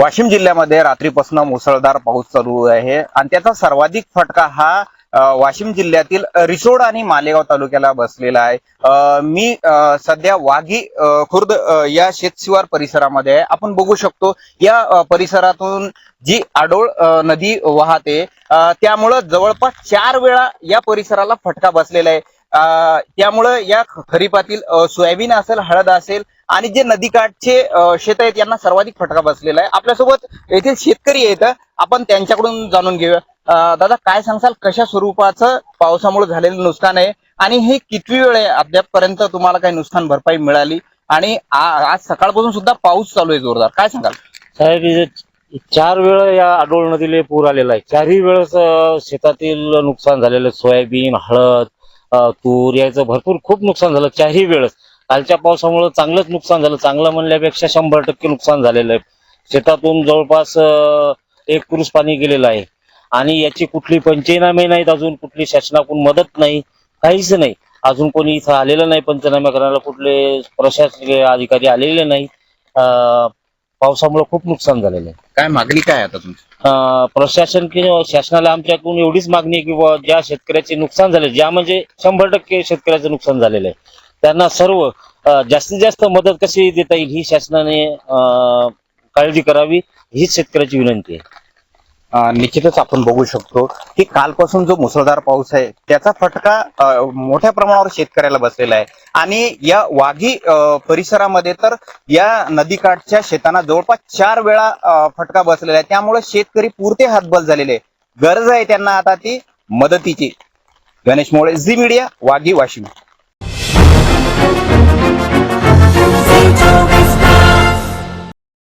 वाशिम जिल्ह्यामध्ये रात्रीपासून मुसळधार पाऊस चालू आहे. आणि त्याचा सर्वाधिक फटका हा वाशिम जिल्ह्यातील रिसोड आणि मालेगाव तालुक्याला बसलेला आहे. मी अ, सध्या वाघी खुर्द या शेतशिवार परिसरामध्ये आहे. आपण बघू शकतो या परिसरातून जी आडोळ नदी वाहते त्यामुळं जवळपास चार वेळा या परिसराला फटका बसलेला आहे. त्यामुळं या खरीपातील सोयाबीन असेल हळद असेल आणि जे नदीकाठचे शेत आहेत यांना सर्वाधिक फटका बसलेला आहे. आपल्यासोबत येथील शेतकरी आहेत. आपण त्यांच्याकडून जाणून घेऊया. दादा काय सांगसाल कशा स्वरूपाचं पावसामुळे झालेलं नुकसान आहे? आणि हे किती वेळ आहे अद्यापपर्यंत तुम्हाला काही नुकसान भरपाई मिळाली? आणि आज सकाळपासून सुद्धा पाऊस चालू आहे जोरदार. काय सांगाल? साहेब चार वेळ या आडोळ नदीला पूर आलेला आहे. चारही वेळेस शेतातील नुकसान झालेलं सोयाबीन हळद तूर याचं भरपूर खूप नुकसान झालं चारही वेळेस. कालच्या पावसामुळे चांगलंच नुकसान झालं. चांगलं म्हणल्यापेक्षा शंभर टक्के नुकसान झालेलं आहे. शेतातून जवळपास एक पुरुष पाणी गेलेलं आहे. आणि याची कुठली पंचनामे नाहीत अजून कुठली शासनाकडून मदत नाही काहीच नाही. अजून कोणी इथं आलेलं नाही पंचनामे करायला कुठले प्रशासकीय अधिकारी आलेले नाही. पावसामुळे खूप नुकसान झालेलं आहे. काय मागणी काय आता तुमची? प्रशासन किंवा शासनाला आमच्याकडून एवढीच मागणी आहे की बुवा ज्या शेतकऱ्याचे नुकसान झाले ज्या म्हणजे शंभर टक्के शेतकऱ्याचं नुकसान झालेलं आहे. त्यांना सर्व जास्तीत जास्त मदत कशी देता येईल ही शासनाने काळजी करावी हीच शेतकऱ्याची विनंती आहे. निश्चितच आपण बघू शकतो की कालपासून जो मुसळधार पाऊस आहे त्याचा फटका मोठ्या प्रमाणावर शेतकऱ्याला बसलेला आहे. आणि या वाघी परिसरामध्ये तर या नदीकाठच्या शेतांना जवळपास चार वेळा फटका बसलेला आहे. त्यामुळे शेतकरी पुरते हातबल झालेले गरज आहे त्यांना आता ती मदतीची. Ganesh Mole Zee media Waghi Washim.